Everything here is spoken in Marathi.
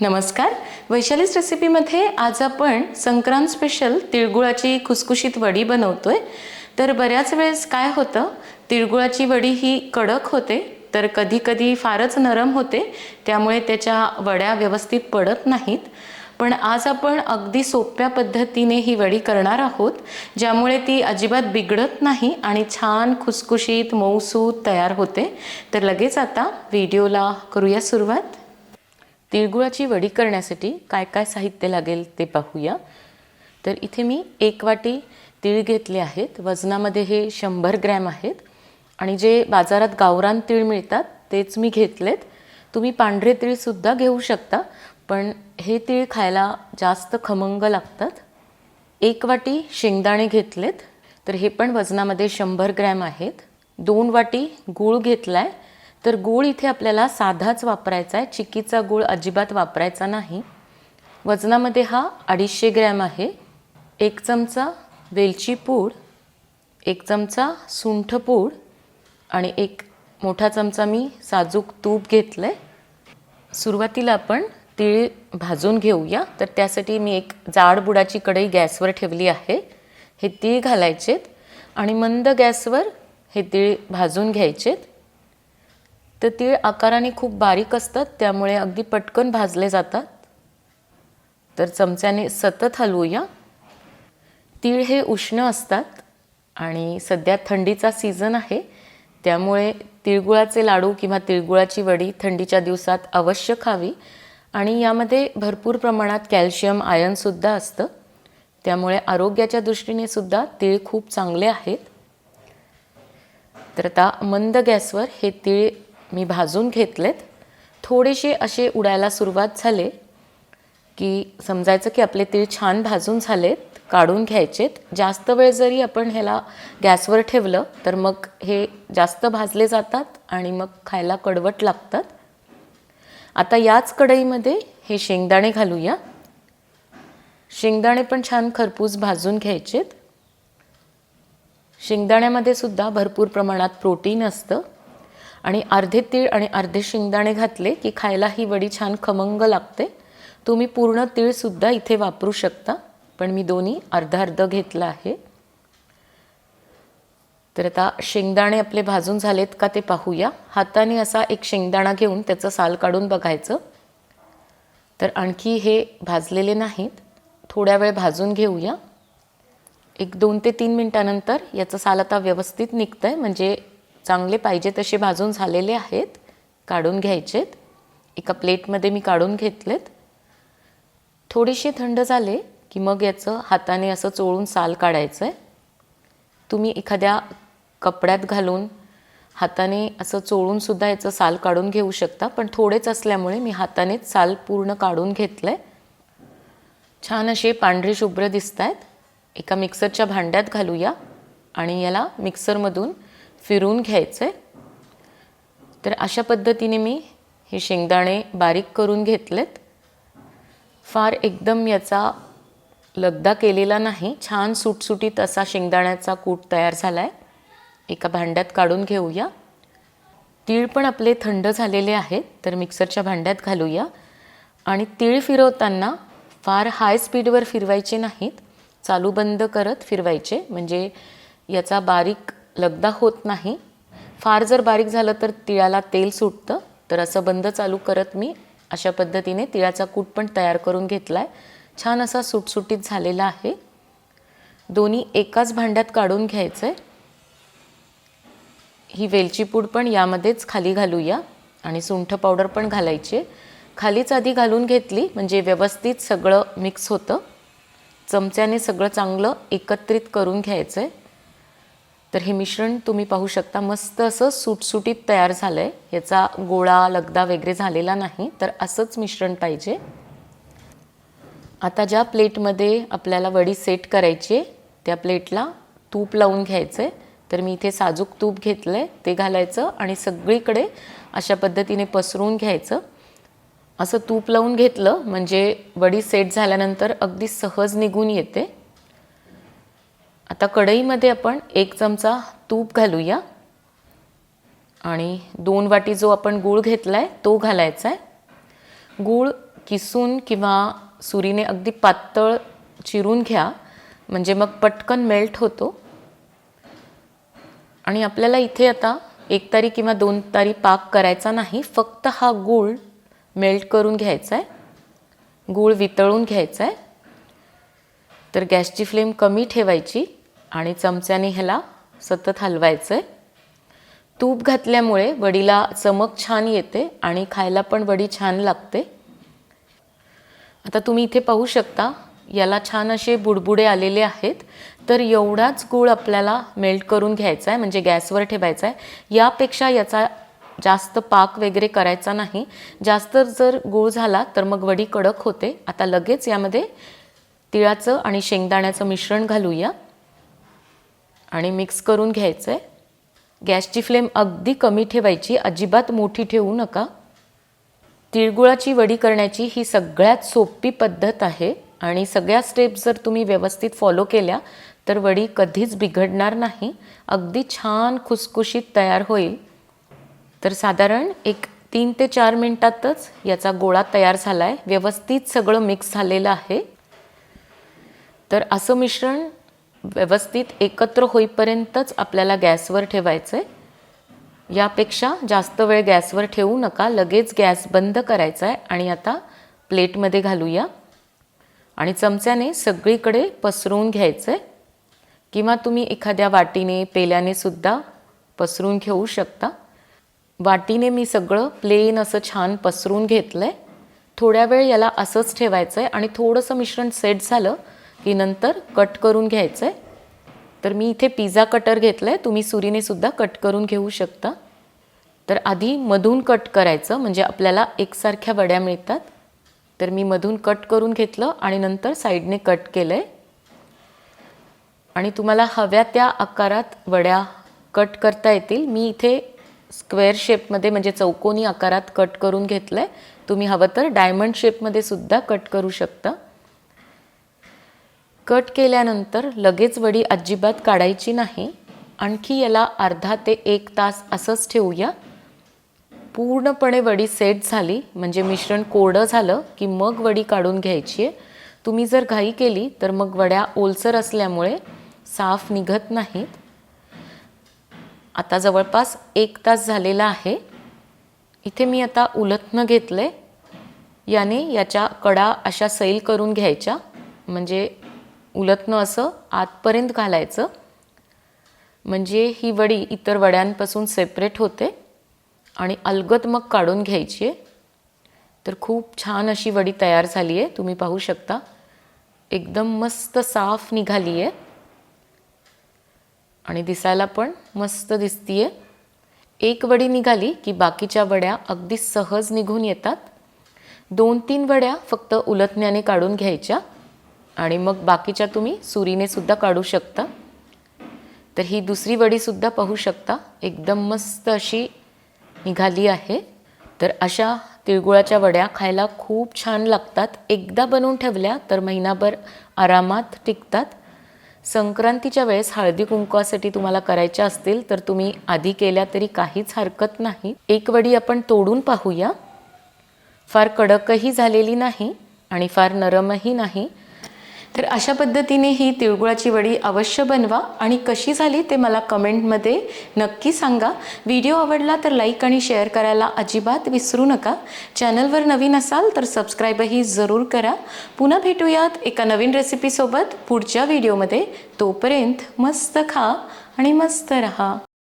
नमस्कार. वैशालीस रेसिपीमध्ये आज आपण संक्रांत स्पेशल तिळगुळाची खुसखुशीत वडी बनवतोय. तर बऱ्याच वेळेस काय होतं तिळगुळाची वडी ही कडक होते तर कधी कधी फारच नरम होते त्यामुळे त्याच्या वड्या व्यवस्थित पडत नाहीत. पण आज आपण अगदी सोप्या पद्धतीने ही वडी करणार आहोत ज्यामुळे ती अजिबात बिघडत नाही आणि छान खुसखुशीत मऊसूत तयार होते. तर लगेच आता व्हिडिओला करूया सुरुवात. तिळगुळाची वडी करण्यासाठी काय काय साहित्य लागेल ते पाहूया. तर इथे मी एक वाटी तीळ घेतले आहेत. वजनामध्ये हे शंभर ग्रॅम आहेत. आणि जे बाजारात गावरान तीळ मिळतात तेच मी घेतलेत. तुम्ही पांढरे तीळसुद्धा घेऊ शकता पण हे तीळ खायला जास्त खमंग लागतात. एक वाटी शेंगदाणे घेतलेत. तर हे पण वजनामध्ये शंभर ग्रॅम आहेत. दोन वाटी गूळ घेतला आहे तर गूळ इथे आपल्याला साधाच वापरायचा आहे. चिकीचा गूळ अजिबात वापरायचा नाही. वजनामध्ये हा अडीचशे ग्रॅम आहे. एक चमचा वेलची पूड एक चमचा सुंठ पूड आणि एक मोठा चमचा मी साजूक तूप घेतलं आहे सुरुवातीला आपण तीळ भाजून घेऊया. तर त्यासाठी मी एक जाड बुडाची कढई गॅसवर ठेवली आहे. हे तीळ घालायचेत आणि मंद गॅसवर हे तीळ भाजून घ्यायचेत. तर तीळ आकाराने खूप बारीक असतात त्यामुळे अगदी पटकन भाजले जातात. तर चमच्याने सतत हलवूया. तीळ हे उष्ण असतात आणि सध्या थंडीचा सीझन आहे त्यामुळे तिळगुळाचे लाडू किंवा तिळगुळाची वडी थंडीच्या दिवसात अवश्य खावी. आणि यामध्ये भरपूर प्रमाणात कॅल्शियम आयनसुद्धा असतं. त्यामुळे आरोग्याच्या दृष्टीने सुद्धा तीळ खूप चांगले आहेत. तर आता मंद गॅसवर हे तीळ मी भाजून घेतलेत. थोडेसे असे उडायला सुरुवात झाले की समजायचं की आपले तीळ छान भाजून झालेत काढून घ्यायचेत. जास्त वेळ जरी आपण ह्याला गॅसवर ठेवलं तर मग हे जास्त भाजले जातात आणि मग खायला कडवट लागतात. आता याच कढईमध्ये हे शेंगदाणे घालूया. शेंगदाणे पण छान खरपूस भाजून घ्यायचेत. शेंगदाण्यामध्ये सुद्धा भरपूर प्रमाणात प्रोटीन असतं. आणि अर्धे तीळ आणि अर्धे शेंगदाणे घातले की खायला ही वडी छान खमंग लागते. तुम्ही पूर्ण तीळसुद्धा इथे वापरू शकता पण मी दोन्ही अर्धा अर्ध घेतलं आहे. तर आता शेंगदाणे आपले भाजून झालेत का ते पाहूया. हाताने असा एक शेंगदाणा घेऊन त्याचं साल काढून बघायचं. तर आणखी हे भाजलेले नाहीत. थोड्या वेळ भाजून घेऊया. एक दोन ते तीन मिनटानंतर याचं साल आता व्यवस्थित निघतं आहे म्हणजे चांगले पाहिजे तसे भाजून झालेले आहेत. काढून घ्यायचेत. एका प्लेटमध्ये मी काढून घेतलेत. थोडेसे थंड झाले की मग याचं हाताने असं चोळून साल काढायचं आहे तुम्ही एखाद्या कपड्यात घालून हाताने असं चोळूनसुद्धा याचं साल काढून घेऊ शकता पण थोडेच असल्यामुळे मी हातानेच साल पूर्ण काढून घेतलं आहे छान असे पांढरे शुभ्र दिसत आहेत एका मिक्सरच्या भांड्यात घालूया आणि याला मिक्सरमधून फिरून घ्यायचं. आहे तर अशा पद्धतीने मी हे शेंगदाणे बारीक करून घेतलेत. फार एकदम याचा लगदा केलेला नाही. छान सुटसुटीत असा शेंगदाण्याचा कूट तयार झाला आहे एका भांड्यात काढून घेऊया. तीळ पण आपले थंड झालेले आहेत तर मिक्सरच्या भांड्यात घालूया. आणि तीळ फिरवताना फार हाय स्पीडवर फिरवायचे नाहीत. चालू बंद करत फिरवायचे. म्हणजे याचा बारीक लगदा होत नाही. फार जर बारीक झालं तर तिळाला तेल सुटतं. तर असं बंद चालू करत मी अशा पद्धतीने तिळाचा कूट पण तयार करून घेतला आहे छान असा सुटसुटीत झालेला आहे. दोन्ही एकाच भांड्यात काढून घ्यायचं आहे ही वेलची पूड पण यामध्येच खाली घालूया. आणि सुंठ पावडर पण घालायची. खालीच आधी घालून घेतली म्हणजे व्यवस्थित सगळं मिक्स होतं. चमच्याने सगळं चांगलं एकत्रित करून घ्यायचं आहे तर हे मिश्रण तुम्ही पाहू शकता मस्त असं सुटसुटीत तयार झालं आहे याचा गोळा लगदा वगैरे झालेला नाही तर असंच मिश्रण पाहिजे. आता ज्या प्लेटमध्ये आपल्याला वडी सेट करायची आहे त्या प्लेटला तूप लावून घ्यायचं आहे तर मी इथे साजूक तूप घेतलं आहे ते घालायचं आणि सगळीकडे अशा पद्धतीने पसरून घ्यायचं. असं तूप लावून घेतलं म्हणजे वडी सेट झाल्यानंतर अगदी सहज निघून येते. आता कढईमध्ये आपण एक चमचा तूप घालूया. आणि दोन वाटी जो आपण गूळ घेतला आहे तो घालायचा आहे गूळ किसून किंवा सुरीने अगदी पातळ चिरून घ्या म्हणजे मग पटकन मेल्ट होतो. आणि आपल्याला इथे आता एक तारी किंवा दोन तारी पाक करायचा नाही फक्त हा गूळ मेल्ट करून घ्यायचा आहे गूळ वितळून घ्यायचा आहे तर गॅसची फ्लेम कमी ठेवायची आणि चमच्याने ह्याला सतत हलवायचं आहे तूप घातल्यामुळे वडीला चमक छान येते आणि खायला पण वडी छान लागते. आता तुम्ही इथे पाहू शकता याला छान असे बुडबुडे आलेले आहेत. तर एवढाच गूळ आपल्याला मेल्ट करून घ्यायचा आहे म्हणजे गॅसवर ठेवायचा आहे यापेक्षा याचा जास्त पाक वगैरे करायचा नाही. जास्त जर गूळ झाला तर मग वडी कडक होते. आता लगेच यामध्ये तिळाचं आणि शेंगदाण्याचं मिश्रण घालूया. आणि मिक्स करून घ्यायचं आहे गॅसची फ्लेम अगदी कमी ठेवायची अजिबात मोठी ठेवू नका. तिळगुळाची वडी करण्याची ही सगळ्यात सोपी पद्धत आहे. आणि सगळ्या स्टेप्स जर तुम्ही व्यवस्थित फॉलो केल्या तर वडी कधीच बिघडणार नाही. अगदी छान खुसखुशीत तयार होईल. तर साधारण एक तीन ते चार मिनटातच याचा गोळा तयार झाला आहे व्यवस्थित सगळं मिक्स झालेलं आहे. तर असं मिश्रण व्यवस्थित एकत्र होईपर्यंतच आपल्याला गॅसवर ठेवायचं आहे यापेक्षा जास्त वेळ गॅसवर ठेवू नका लगेच गॅस बंद करायचा आहे आणि आता प्लेटमध्ये घालूया. आणि चमच्याने सगळीकडे पसरवून घ्यायचं आहे किंवा तुम्ही एखाद्या वाटीने पेल्याने सुद्धा पसरून घेऊ शकता. वाटीने मी सगळं प्लेन असं छान पसरून घेतलं आहे थोड्या वेळ याला असंच ठेवायचं आहे आणि थोडंसं मिश्रण सेट झालं की नंतर कट करून घ्यायचं आहे तर मी इथे पिझ्झा कटर घेतलं आहे तुम्ही सुरीने सुद्धा कट करून घेऊ शकता. तर आधी मधून कट करायचं म्हणजे आपल्याला एकसारख्या वड्या मिळतात. तर मी मधून कट करून घेतलं आणि नंतर साईडने कट केलं आहे आणि तुम्हाला हव्या त्या आकारात वड्या कट करता येतील. मी इथे स्क्वेअर शेपमध्ये म्हणजे चौकोनी आकारात कट करून घेतलं आहे तुम्ही हवं तर डायमंड शेपमध्ये सुद्धा कट करू शकता. कट केल्यानंतर लगेच वडी अजिबात काढायची नाही. आणखी याला अर्धा ते एक तास असंच ठेवूया. पूर्णपणे वडी सेट झाली म्हणजे मिश्रण कोरडं झालं की मग वडी काढून घ्यायची आहे. तुम्ही जर घाई केली तर मग वड्या ओलसर असल्यामुळे साफ निघत नाहीत. आता जवळपास एक तास झालेला आहे. इथे मी आता उलथनं घेतलं आहे याने याच्या कडा अशा सैल करून घ्यायच्या म्हणजे उलटणं असं आतपर्यंत घालायचं. म्हणजे ही वडी इतर वड्यांपासून सेपरेट होते आणि अलगत मग काढून घ्यायची आहे. तर खूप छान अशी वडी तयार झाली आहे. तुम्ही पाहू शकता. एकदम मस्त साफ निघाली आहे. आणि दिसायला पण मस्त दिसतीये. एक वडी निघाली की बाकीच्या वड्या अगदी सहज निघून येतात. दोन तीन वड्या फक्त उलथण्याने काढून घ्यायच्या. आणि मग बाकीच्या तुम्ही सुरीने सुद्धा काढू शकता. तर ही दुसरी वडीसुद्धा पाहू शकता. एकदम मस्त अशी निघाली आहे. तर अशा तिळगुळाच्या वड्या खायला खूप छान लागतात. एकदा बनवून ठेवल्या तर महिनाभर आरामात टिकतात. संक्रांतीच्या वेळेस हळदी कुंकवासाठी तुम्हाला करायच्या असतील तर तुम्ही आधी केल्या तरी काहीच हरकत नाही. एक वडी आपण तोडून पाहूया. फार कडकही झालेली नाही आणि फार नरमही नाही. तर अशा पद्धतीने ही तिळगुळाची वडी अवश्य बनवा आणि कशी झाली ते मला कमेंटमध्ये नक्की सांगा. व्हिडिओ आवडला तर लाईक आणि शेअर करायला अजिबात विसरू नका. चॅनलवर नवीन असाल तर सबस्क्राईबही जरूर करा. पुन्हा भेटूयात एका नवीन रेसिपीसोबत पुढच्या व्हिडिओमध्ये. तोपर्यंत मस्त खा आणि मस्त रहा.